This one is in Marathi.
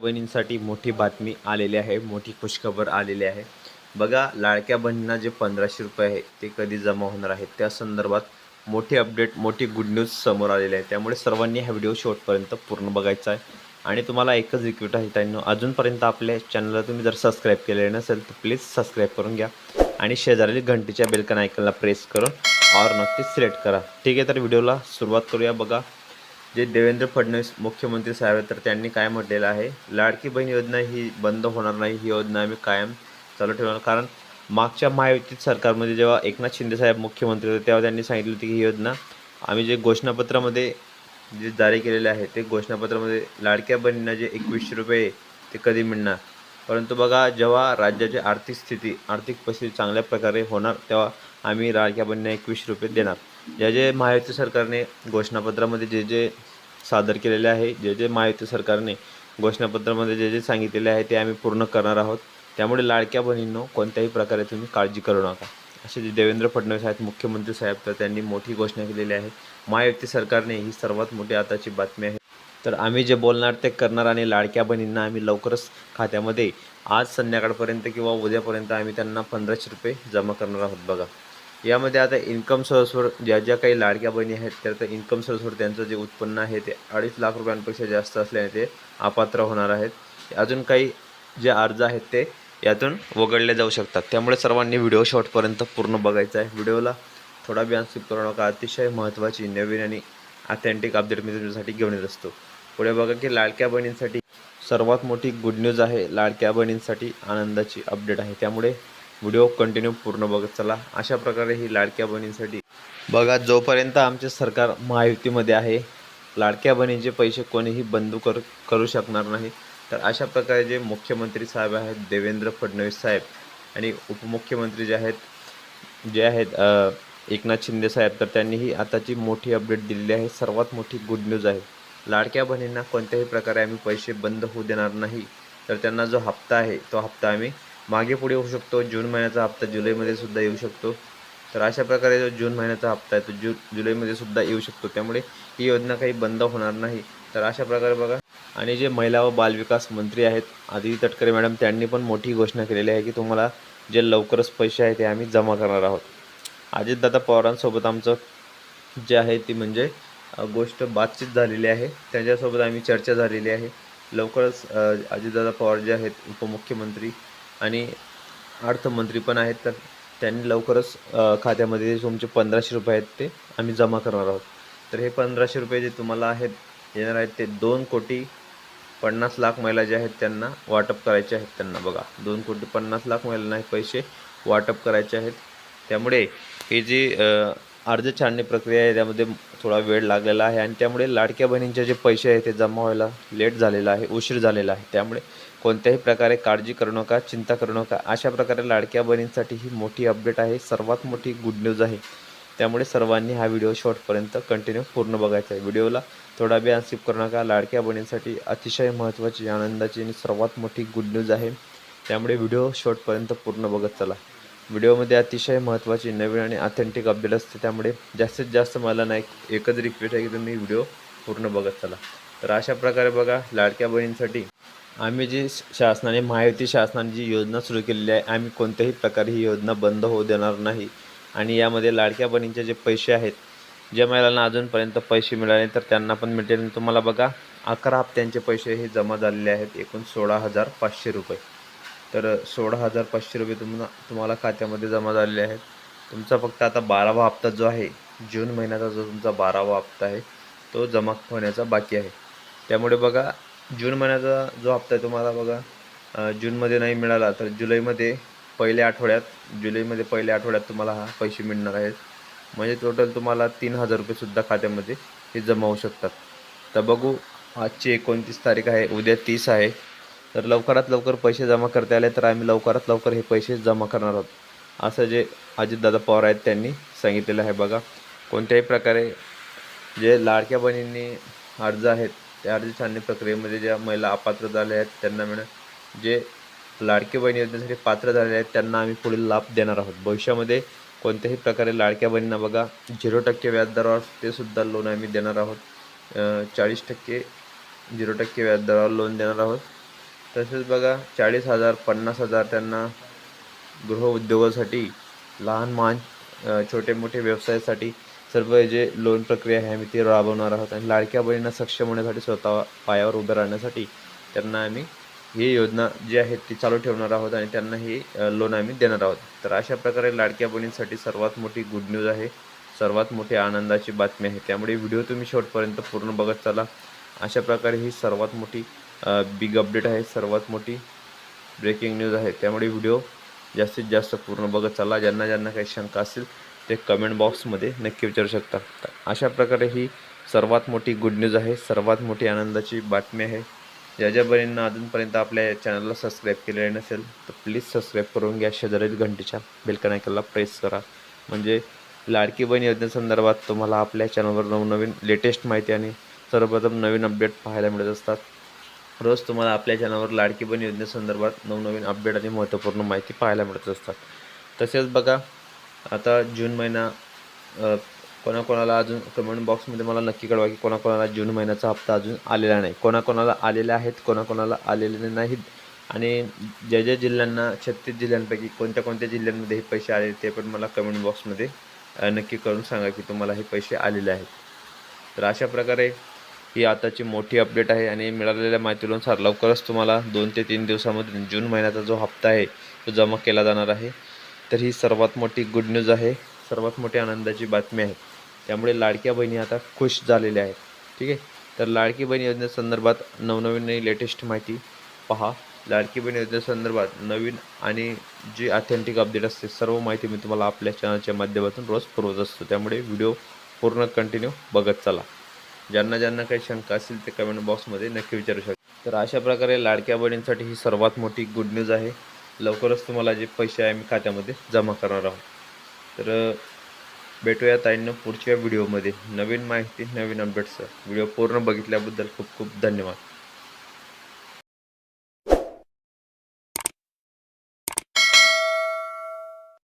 बहिणींसाठी मोठी बातमी आलेली आहे मोठी खुशखबर आलेली आहे. बघा लाडक्या बहिणींना जे पंधराशे रुपये आहे ते कधी जमा होणार आहेत त्या संदर्भात मोठी अपडेट मोठी गुड न्यूज समोर आलेली आहे. त्यामुळे सर्वांनी हा व्हिडिओ शेवटपर्यंत पूर्ण बघायचा आहे. आणि तुम्हाला एकच रिक्वेस्ट आहे त्यांनी अजूनपर्यंत आपल्या चॅनलला तुम्ही जर सबस्क्राईब केलेले नसेल तर प्लीज सबस्क्राईब करून घ्या. आणि शेजारील घंटीच्या बेलकन आयकनला प्रेस करून और नक्कीच सिलेक्ट करा. ठीक आहे तर व्हिडिओला सुरुवात करूया. बघा जे देवेंद्र फडणवीस मुख्यमंत्री साहेब आहेत तर त्यांनी काय म्हटलेलं आहे? लाडकी बहीण योजना ही बंद होणार नाही ही योजना आम्ही कायम चालू ठेवणार. कारण मागच्या महायुतीत सरकारमध्ये जेव्हा एकनाथ शिंदे साहेब मुख्यमंत्री होते तेव्हा त्यांनी सांगितलं होती की ही योजना आम्ही जे घोषणापत्रामध्ये जे जारी केलेले आहे ते घोषणापत्रामध्ये लाडक्या बहिणींना जे एकवीसशे रुपये ते कधी मिळणार? परंतु बघा जेव्हा राज्याची आर्थिक स्थिती आर्थिक परिस्थिती चांगल्या प्रकारे होणार तेव्हा आम्ही लाडक्या बहिणींना एकवीसशे रुपये देणार. या जे महायुती सरकारने घोषणापत्रामध्ये जे जे सादर केलेले आहे जे जे महायुती सरकारने घोषणापत्रामध्ये जे जे सांगितलेले आहे ते आम्ही पूर्ण करणार आहोत. त्यामुळे लाडक्या बहिणींनो कोणत्याही प्रकारे तुम्ही काळजी करू नका. असे जे देवेंद्र फडणवीस आहेत मुख्यमंत्री साहेब तर त्यांनी मोठी घोषणा केलेली आहे. महायुती सरकारने ही सर्वात मोठी आताची बातमी आहे. तर आम्ही जे बोलणार ते करणार आणि लाडक्या बहिणींना आम्ही लवकरच खात्यामध्ये आज संध्याकाळपर्यंत किंवा उद्यापर्यंत आम्ही त्यांना पंधराशे रुपये जमा करणार आहोत बघा. यामध्ये आता इन्कम सोर्सवर ज्या ज्या काही लाडक्या बहिणी आहेत तर इन्कम सोर्सवर त्यांचं जे उत्पन्न आहे ते अडीच लाख रुपयांपेक्षा जास्त असल्याने ते अपात्र होणार आहेत. अजून काही जे अर्ज आहेत ते यातून वगळले जाऊ शकतात. त्यामुळे सर्वांनी व्हिडिओ शॉर्टपर्यंत पूर्ण बघायचा आहे. व्हिडिओला थोडा बी स्किप करू नका. अतिशय महत्त्वाची नवीन आणि ऑथेंटिक अपडेट मी तुमच्यासाठी घेऊन येत असतो. पुढे बघा की लाडक्या बहिणींसाठी सर्वात मोठी गुड न्यूज आहे लाडक्या बहिणींसाठी आनंदाची अपडेट आहे. त्यामुळे व्हिडिओ कंटिन्यू पूर्ण बघत चला. अशा प्रकारे ही लाडक्या बहिणींसाठी बघा जोपर्यंत आमचे सरकार महायुतीमध्ये आहे लाडक्या बहिणींचे पैसे कोणीही बंद कर करू शकणार नाही. तर अशा प्रकारे जे मुख्यमंत्री साहेब आहेत देवेंद्र फडणवीस साहेब आणि उपमुख्यमंत्री जे आहेत जे आहेत एकनाथ शिंदे साहेब तर त्यांनीही आताची मोठी अपडेट दिलेली आहे. सर्वात मोठी गुड न्यूज आहे. लाडक्या बहिणींना कोणत्याही प्रकारे आम्ही पैसे बंद होऊ देणार नाही. तर त्यांना जो हप्ता आहे तो हप्ता आम्ही मागे पुढे होऊ शकतो. जून महिन्याचा हप्ता जुलैमध्ये सुद्धा येऊ शकतो. तर अशा प्रकारे जो जून महिन्याचा हप्ता आहे तो जू जुलैमध्ये सुद्धा येऊ शकतो. त्यामुळे ही योजना काही बंद होणार नाही. तर अशा प्रकारे बघा. आणि जे महिला व बालविकास मंत्री आहेत आदिती तटकरे मॅडम त्यांनी पण मोठी घोषणा केलेली आहे की तुम्हाला जे लवकरच पैसे आहे ते आम्ही जमा करणार आहोत. अजितदादा पवारांसोबत आमचं जे आहे ती म्हणजे गोष्ट बातचीत झालेली आहे. त्यांच्यासोबत आम्ही चर्चा झालेली आहे. लवकरच अजितदादा पवार जे आहेत उपमुख्यमंत्री आणि अर्थमंत्री पण आहेत तर त्यांनी लवकरच खात्यामध्ये जे तुमचे पंधराशे रुपये आहेत ते आम्ही जमा करणार आहोत. तर हे पंधराशे रुपये जे तुम्हाला आहेत येणार आहेत ते दोन कोटी पन्नास लाख महिला जे आहेत त्यांना वाटप करायचे आहेत त्यांना. बघा दोन कोटी पन्नास लाख महिलांना हे पैसे वाटप करायचे आहेत. त्यामुळे हे जी अर्ज छाननी प्रक्रिया आहे त्यामध्ये थोडा वेळ लागलेला आहे आणि त्यामुळे लाडक्या बहिणींचे जे पैसे आहेत ते जमा व्हायला लेट झालेला आहे उशीर झालेला आहे. त्यामुळे कोणत्याही प्रकारे काळजी करू नका चिंता करू नका. अशा प्रकारे लाडक्या बहिणींसाठी ही मोठी अपडेट आहे. सर्वात मोठी गुड न्यूज आहे. त्यामुळे सर्वांनी हा व्हिडिओ शॉर्टपर्यंत कंटिन्यू पूर्ण बघायचा आहे. व्हिडिओला थोडा बी स्किप करू नका. लाडक्या बहिणींसाठी अतिशय महत्त्वाची आनंदाची आणि सर्वात मोठी गुड न्यूज आहे. त्यामुळे व्हिडिओ शॉर्टपर्यंत पूर्ण बघत चला. व्हिडिओमध्ये अतिशय महत्त्वाची नवीन आणि ऑथेंटिक अपडेट असते. त्यामुळे जास्तीत जास्त मला ना एक एकच रिक्वेस्ट आहे की तुम्ही व्हिडिओ पूर्ण बघत चला. तर अशा प्रकारे बघा लाडक्या बहिणींसाठी आम्ही जी शासनाने महायुती शासनाने जी योजना सुरू केलेली आहे आम्ही कोणत्याही प्रकारे ही योजना बंद होऊ देणार नाही. आणि यामध्ये लाडक्या बहिणींचे जे पैसे आहेत ज्या महिलांना अजूनपर्यंत पैसे मिळाले तर त्यांना पण मिळतील. आणि तुम्हाला बघा अकरा हप्त्यांचे पैसे हे जमा झालेले आहेत एकूण सोळा हजार पाचशे रुपये. तर सोळा हजार पाचशे रुपये तुम्हाला तुम्हाला खात्यामध्ये जमा झालेले आहेत. तुमचा फक्त आता बारावा हप्ता जो आहे जून महिन्याचा जो तुमचा बारावा हप्ता आहे तो जमा होण्याचा बाकी आहे. त्यामुळे बघा जून महिन्याचा जो हप्ता आहे तुम्हाला बघा जूनमध्ये नाही मिळाला तर जुलैमध्ये पहिल्या आठवड्यात जुलैमध्ये पहिल्या आठवड्यात तुम्हाला हा पैसे मिळणार आहेत. म्हणजे टोटल तुम्हाला तीन हजार रुपयेसुद्धा खात्यामध्ये हे जमा होऊ शकतात. तर बघू आजची एकोणतीस तारीख आहे उद्या तीस आहे. तर लवकरात लवकर पैसे जमा करता आले तर आम्ही लवकरात लवकर हे पैसे जमा करणार आहोत. असं जे अजितदादा पवार आहेत त्यांनी सांगितलेलं आहे बघा. कोणत्याही प्रकारे जे लाडक्या बहिणींनी अर्ज आहेत त्या अर्ज छाननी प्रक्रियेमध्ये ज्या महिला अपात्र झाल्या आहेत त्यांना मिळ जे लाडकी बहिणी योजनेसाठी पात्र झालेले आहेत त्यांना आम्ही पुढील लाभ देणार आहोत. भविष्यामध्ये कोणत्याही प्रकारे लाडक्या बहिणींना बघा झिरो टक्के व्याजदरावर ते सुद्धा लोन आम्ही देणार आहोत. चाळीस टक्के झिरो टक्के व्याजदरावर लोन देणार आहोत. तसेच बघा चाळीस हजार पन्नास हजार त्यांना गृहउद्योगासाठी लहान महान छोटे मोठे व्यवसायासाठी सर्व जे लोन प्रक्रिया आहे आम्ही ती राबवणार आहोत. आणि लाडक्या बहिणींना सक्षम होण्यासाठी स्वतः पायावर उभं राहण्यासाठी त्यांना आम्ही ही योजना जी आहे ती चालू ठेवणार आहोत आणि त्यांना ही लोन आम्ही देणार आहोत. तर अशा प्रकारे लाडक्या बहिणींसाठी सर्वात मोठी गुड न्यूज आहे सर्वात मोठी आनंदाची बातमी आहे. त्यामुळे व्हिडिओ तुम्ही शेवटपर्यंत पूर्ण बघत चला. अशा प्रकारे ही सर्वात मोठी बिग अपडेट आहे सर्वात मोठी ब्रेकिंग न्यूज आहे. त्यामुळे व्हिडिओ जास्तीत जास्त पूर्ण बघत चला. ज्यांना ज्यांना काही शंका असेल ते कमेंट बॉक्समध्ये नक्की विचारू शकता. अशा प्रकारे ही सर्वात मोठी गुड न्यूज आहे. सर्वात मोठी आनंदाची बातमी आहे. ज्या ज्या बहिणींना अजूनपर्यंत आपल्या चॅनलला सबस्क्राईब केलेले नसेल तर प्लीज सबस्क्राईब करून घ्या. शेजारील घंटीच्या बेलकन आयकनला प्रेस करा. म्हणजे लाडकी बहीण योजनेसंदर्भात तुम्हाला आपल्या चॅनलवर नवनवीन लेटेस्ट माहिती आणि सर्वप्रथम नवीन अपडेट पाहायला मिळत असतात. रोज तुम्हाला आपल्या चॅनलवर लाडकी बहीण योजनेसंदर्भात नवनवीन अपडेट आणि महत्त्वपूर्ण माहिती पाहायला मिळत असतात. तसेच बघा आता जून महिना कोणाकोणाला अजून कमेंट बॉक्समध्ये मला नक्की कळवा की कोणाकोणाला जून महिन्याचा हप्ता अजून आलेला नाही. कोणाकोणाला आलेले आहेत कोणाकोणाला आलेले नाहीत. आणि ज्या ज्या जिल्ह्यांना छत्तीस जिल्ह्यांपैकी कोणत्या कोणत्या जिल्ह्यांमध्ये हे पैसे आले ते पण मला कमेंट बॉक्समध्ये नक्की करून सांगा की तुम्हाला हे पैसे आलेले आहेत. तर अशा प्रकारे ही आताची मोठी अपडेट आहे आणि मिळालेल्या माहितीनुसार लवकरच तुम्हाला दोन ते तीन दिवसामध्ये जून महिन्याचा जो हप्ता आहे तो जमा केला जाणार आहे. तर ही सर्वात मोठी गुड न्यूज आहे. सर्वात मोठी आनंदाची बातमी आहे. त्यामुळे लाडक्या बहिणी आता खुश झालेल्या आहेत. ठीक आहे? तर लाडकी बहीण योजनेसंदर्भात नवनवीन लेटेस्ट माहिती पहा. लाडकी बहीण योजनेसंदर्भात नवीन आणि जी ऑथेंटिक अपडेट असते सर्व माहिती मी तुम्हाला आपल्या चॅनलच्या माध्यमातून रोज पुरवत असतो. त्यामुळे व्हिडिओ पूर्ण कंटिन्यू बघत चला. ज्यांना ज्यांना काही शंका असेल ते कमेंट बॉक्समध्ये नक्की विचारू शकता. तर अशा प्रकारे लाडक्या बहिणींसाठी ही सर्वात मोठी गुड न्यूज आहे. लवकरच तुम्हाला जे पैसे आहे मी खात्यामध्ये जमा करणार आहोत. तर भेटूया ताईंना पुढच्या व्हिडिओमध्ये नवीन माहिती नवीन अपडेट्स व्हिडिओ पूर्ण बघितल्याबद्दल खूप खूप धन्यवाद.